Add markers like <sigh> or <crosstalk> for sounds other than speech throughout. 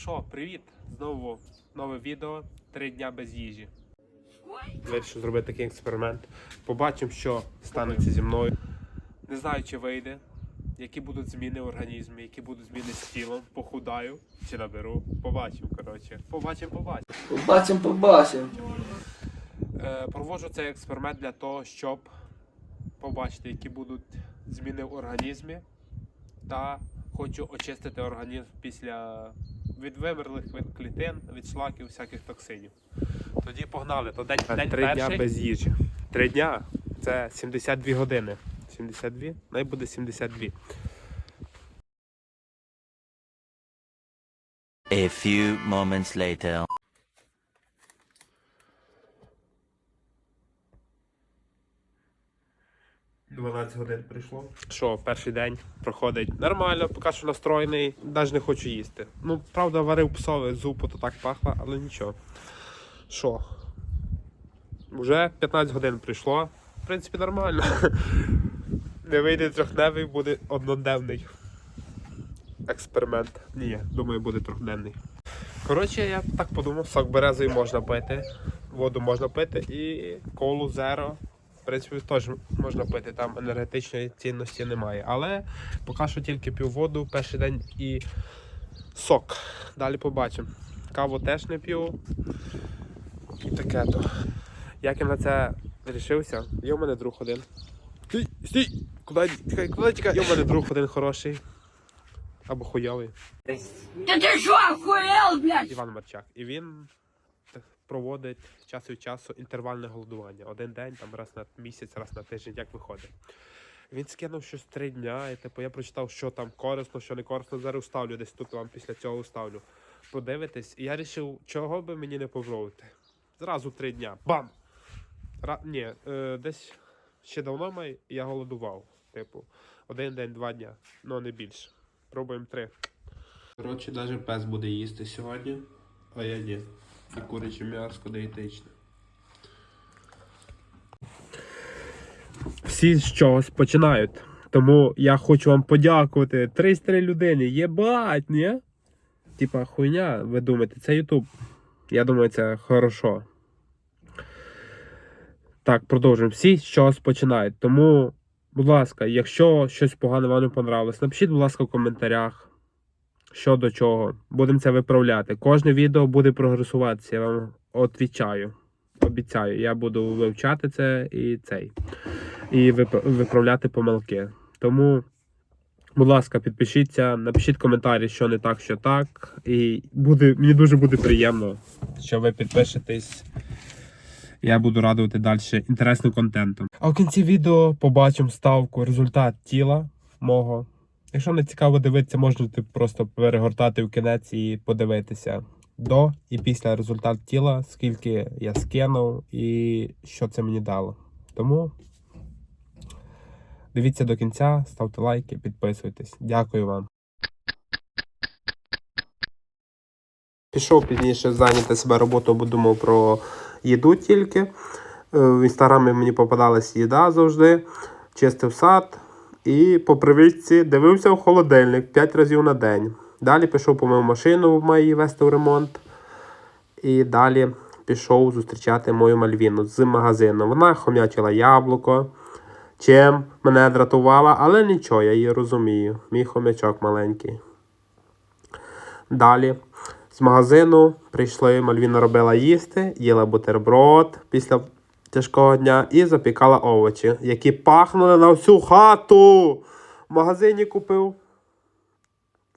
що, привіт! Знову нове відео. Три дня без їжі. Вирішив зробити такий експеримент. Побачимо, що станеться зі мною. Не знаю, чи вийде, які будуть зміни в організмі, які будуть зміни з тілом, похудаю чи наберу. Побачимо, коротше. Побачимо, побачимо. Побачимо, побачимо. Е, проводжу цей експеримент для того, щоб побачити, які будуть зміни в організмі. Та хочу очистити організм після від вимерлих від клітин, від шлаків, всяких токсинів. Тоді погнали. То день, день Три перший. дня без їжі. Три дня це 72 години. 72? Най буде 72. A few moments later. – 12 годин прийшло. Що, перший день проходить нормально, поки що настроєний, навіть не хочу їсти. Ну, правда, варив псове зупу, то так пахло, але нічого. Що? Уже 15 годин прийшло. В принципі, нормально. <laughs> Не вийде трьохдневний, буде одноденний. Експеримент. Ні, думаю, буде трьохденний. Коротше, я так подумав, сок березовий можна пити, воду можна пити і колу зеро. В принципі, теж можна пити, там енергетичної цінності немає. Але поки що тільки п'ю воду перший день і сок. Далі побачимо. Каву теж не п'ю. І таке то. Як я на це вирішився, є в мене друг один. Стій, стій! Куди тікай, куди тікай? Є в мене друг один хороший. Або хуйовий. Да ты что, охуел, блядь? Іван Марчак. І він проводить час від часу інтервальне голодування. Один день, там раз на місяць, раз на тиждень, як виходить. Він скинув щось три дня, і типу я прочитав, що там корисно, що не корисно. Зараз вставлю, десь тут вам після цього вставлю. Подивитись. І я вирішив, чого би мені не попробувати. Зразу три дня. Бам! Ра... Ні, е, десь ще давно май, я голодував. Типу, один день, два дня, ну не більше. Пробуємо три. Коротше, навіть пес буде їсти сьогодні, а я ні. І куряче м'ясо диетичне. Всі з чогось починають. Тому я хочу вам подякувати. 303 людини. Єбать, ні? Типа хуйня, ви думаєте, це Ютуб. Я думаю, це хорошо. Так, продовжуємо. Всі з чогось починають. Тому, будь ласка, якщо щось погане вам не понравилось, напишіть, будь ласка, в коментарях. Що до чого. Будемо це виправляти. Кожне відео буде прогресуватися, я вам відвічаю. Обіцяю, я буду вивчати це і цей. І виправляти помилки. Тому, будь ласка, підпишіться, напишіть коментарі, що не так, що так. І буде, мені дуже буде приємно, що ви підпишетесь. Я буду радувати далі інтересним контентом. А в кінці відео побачимо ставку результат тіла мого. Якщо не цікаво дивитися, можете просто перегортати в кінець і подивитися до і після результат тіла, скільки я скинув і що це мені дало. Тому дивіться до кінця, ставте лайки, підписуйтесь. Дякую вам. Пішов пізніше зайняти себе роботу, бо думав про їду тільки. Е, В інстаграмі мені попадалась їда завжди. Чистив сад. І по привичці дивився в холодильник 5 разів на день. Далі пішов помив машину, маю її вести в ремонт. І далі пішов зустрічати мою Мальвіну з магазину. Вона хомячила яблуко. Чим мене дратувала, але нічого, я її розумію. Мій хомячок маленький. Далі з магазину прийшли, Мальвіна робила їсти, їла бутерброд після тяжкого дня і запікала овочі, які пахнули на всю хату. В магазині купив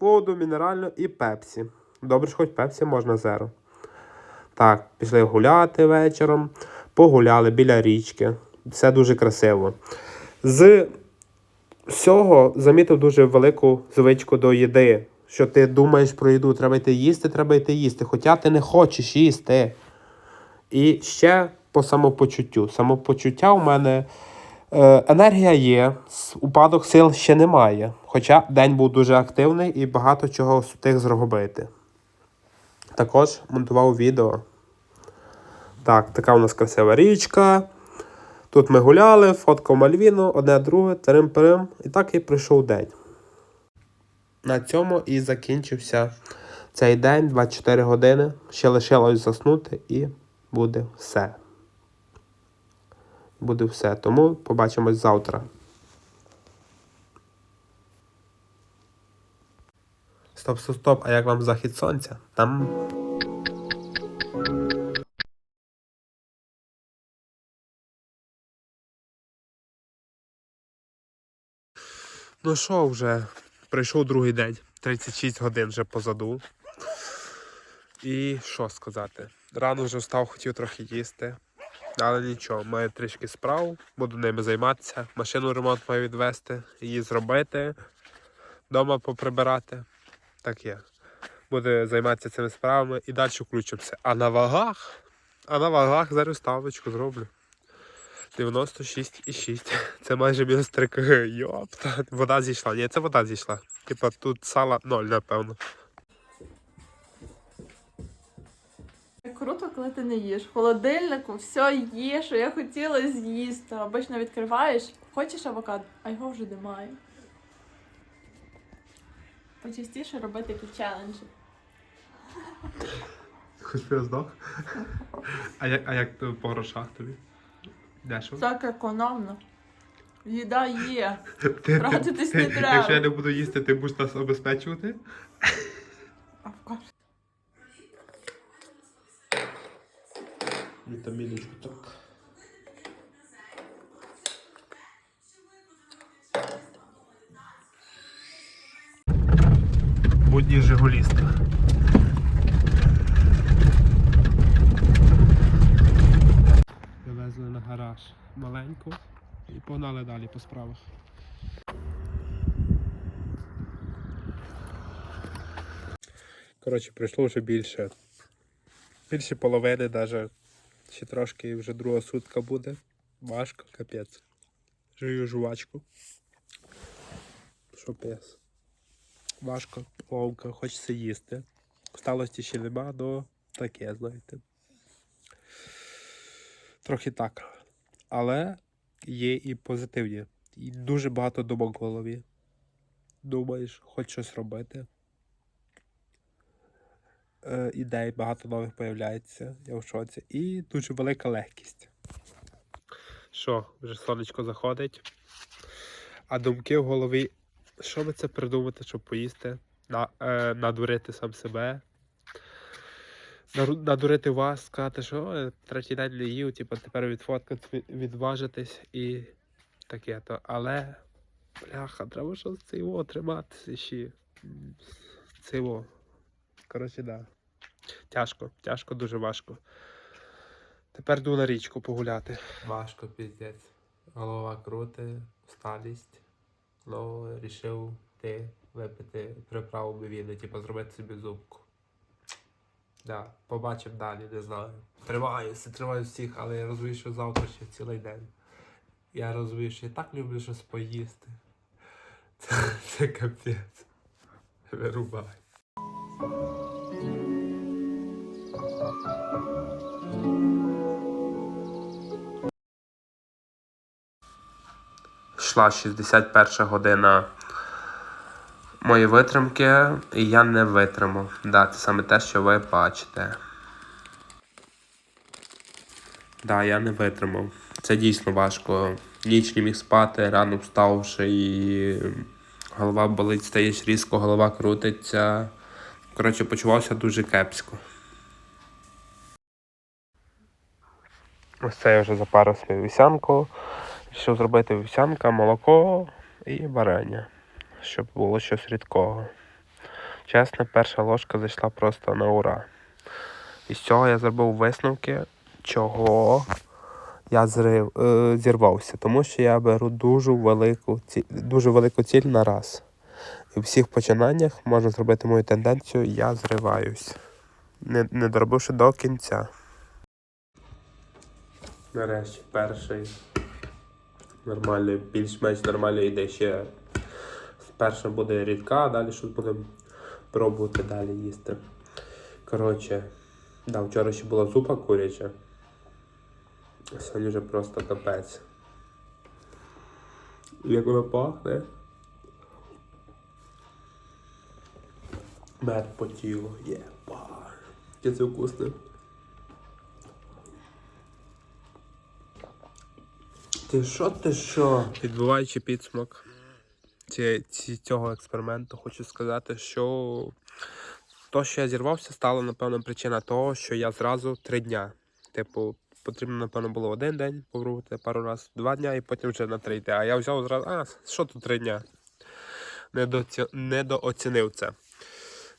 воду, мінеральну і пепсі. Добре, що хоч пепсі можна зеро. Так, пішли гуляти вечором, погуляли біля річки. Все дуже красиво. З всього замітив дуже велику звичку до їди. Що ти думаєш про їду, треба йти їсти, треба йти їсти. Хоча ти не хочеш їсти. І ще по самопочуттю. Самопочуття у мене е, енергія є, упадок сил ще немає. Хоча день був дуже активний і багато чого встиг зробити. Також монтував відео. Так, така у нас красива річка. Тут ми гуляли, фоткав Мальвіну, одне друге, терим-перим. І так і прийшов день. На цьому і закінчився цей день 24 години. Ще лишилось заснути і буде все. Буде все. Тому побачимось завтра. Стоп, стоп, стоп. А як вам захід сонця? Там. Ну що, вже прийшов другий день, 36 годин вже позаду. І що сказати? Рано вже встав, хотів трохи їсти. Але нічого, маю трішки справ, буду ними займатися. Машину ремонт маю відвести, її зробити, вдома поприбирати. Так є. Буду займатися цими справами і далі включимося. А на вагах, а на вагах зараз ставочку зроблю. 96,6. Це майже мінус 3 кг. Йопта. Вода зійшла. Ні, це вода зійшла. Типа тут сала 0, напевно. Круто, коли ти не їш. В холодильнику все є, що я хотіла з'їсти. Обично відкриваєш, хочеш авокадо, а його вже немає. Почастіше робити такі челенджі. Хоч би я здох. А як, а як по грошах тобі? Дешево? Так економно. Їда є. Ти, Тратитись не треба. Якщо я не буду їсти, ти будеш нас обезпечувати? Авокадо. Вітаміночку так. Будні жигуліста. Привезли на гараж маленьку і погнали далі по справах. Коротше, пройшло вже більше. Більше половини навіть. Ще трошки вже друга сутка буде. Важко, капець. Жую жувачку. Що пес. Важко, ловко, хочеться їсти. Усталості ще нема, но таке, знаєте. Трохи так. Але є і позитивні. І дуже багато думок в голові. Думаєш, хоч щось робити. Е, ідей багато нових появляється, я в шоці. І дуже велика легкість. Що, вже сонечко заходить. А думки в голові, що би це придумати, щоб поїсти, на, е, надурити сам себе. Надурити вас, сказати, що третій день не їв, типу, тепер відфоткати, відважитись і таке то. Але, бляха, треба щось цього триматися ще. Цього. Коротше, да. Тяжко, тяжко, дуже важко. Тепер йду на річку погуляти. Важко, піздець. Голова крути, усталість. Ну, вирішив ти випити приправу бивіни, типу зробити собі зубку. Да, побачив далі, не знаю. Тримаюся, тримаю всіх, але я розумію, що завтра ще цілий день. Я розумію, що я так люблю щось поїсти. Це, <laughs> це капець. Вирубай. Йшла 61 година моєї витримки, і я не витримав. Да, це саме те, що ви бачите. Да, я не витримав. Це дійсно важко. Ніч не міг спати, рано вставши і голова болить, стаєш різко, голова крутиться. Коротше, почувався дуже кепсько. Ось це я вже запарив свою вівсянку. Рішив зробити вівсянка, молоко і варення, щоб було щось рідкого. Чесно, перша ложка зайшла просто на ура. І з цього я зробив висновки, чого я зрив, е, зірвався. Тому що я беру дуже велику, ці, дуже велику ціль на раз. І в всіх починаннях можна зробити мою тенденцію, я зриваюсь. Не, не доробивши до кінця. Нарешті перший нормальної, більш-менш нормальної йде ще. Перша буде рідка, а далі щось будемо пробувати далі їсти. Коротше, да, вчора ще була зупа куряча. А сьогодні вже просто капець. Як вона пахне. Мед по тілу, єба. Яке це вкусне. Ти що, ти що? Підбиваючи ці, цього експерименту, хочу сказати, що то, що я зірвався, стала, напевно, причина того, що я зразу три дня. Типу, потрібно, напевно, було один день попробувати пару разів, два дня і потім вже на три йти. А я взяв зразу, а, що тут три дня? Недоці... Недооцінив це.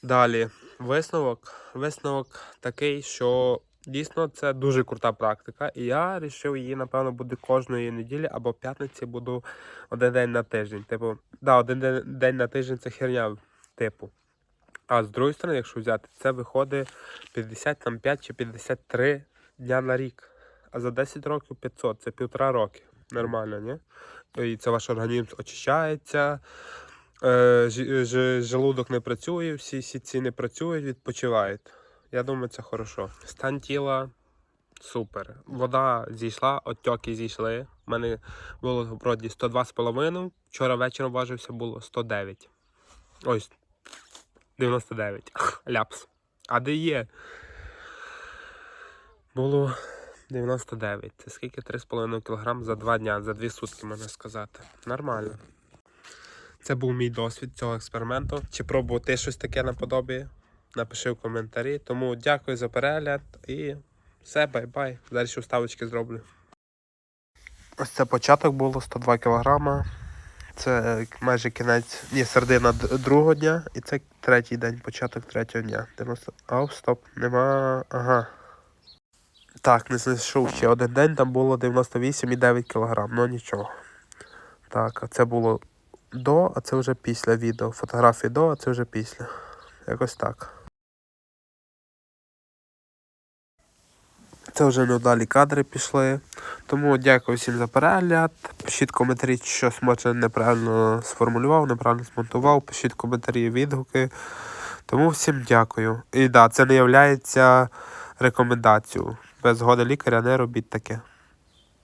Далі, висновок. Висновок такий, що дійсно це дуже крута практика. І я вирішив її, напевно, буде кожної неділі або п'ятниці буду один день на тиждень. Типу, да, один день, на тиждень це херня, типу. А з другої сторони, якщо взяти, це виходить 55 чи 53 дня на рік. А за 10 років 500, це півтора роки. Нормально, ні? І це ваш організм очищається, е, желудок не працює, всі сітці не працюють, відпочивають. Я думаю, це хорошо. Стан тіла супер. Вода зійшла, отьоки зійшли. У мене було вроді 102,5. Вчора вечором важився було 109. Ось 99. Ляпс. А де є? Було 99. Це скільки 3,5 кг за 2 дня, за 2 сутки, можна сказати. Нормально. Це був мій досвід цього експерименту. Чи пробував ти щось таке наподобі? Напиши в коментарі. Тому дякую за перегляд і все, бай-бай. Далі вставочки зроблю. Ось це початок було 102 кг. Це майже кінець, ні, середина другого дня, і це третій день, початок третього дня. 90... Ау, стоп, нема. Ага. Так, не знайшов ще один день, там було 98,9 кг, ну нічого. Так, а це було до, а це вже після відео. Фотографії до, а це вже після. Якось так. Це вже невдалі кадри пішли. Тому дякую всім за перегляд. Пишіть коментарі, щось може неправильно сформулював, неправильно змонтував. Пишіть коментарі, відгуки. Тому всім дякую. І да, це не є рекомендацією. Без згоди лікаря не робіть таке.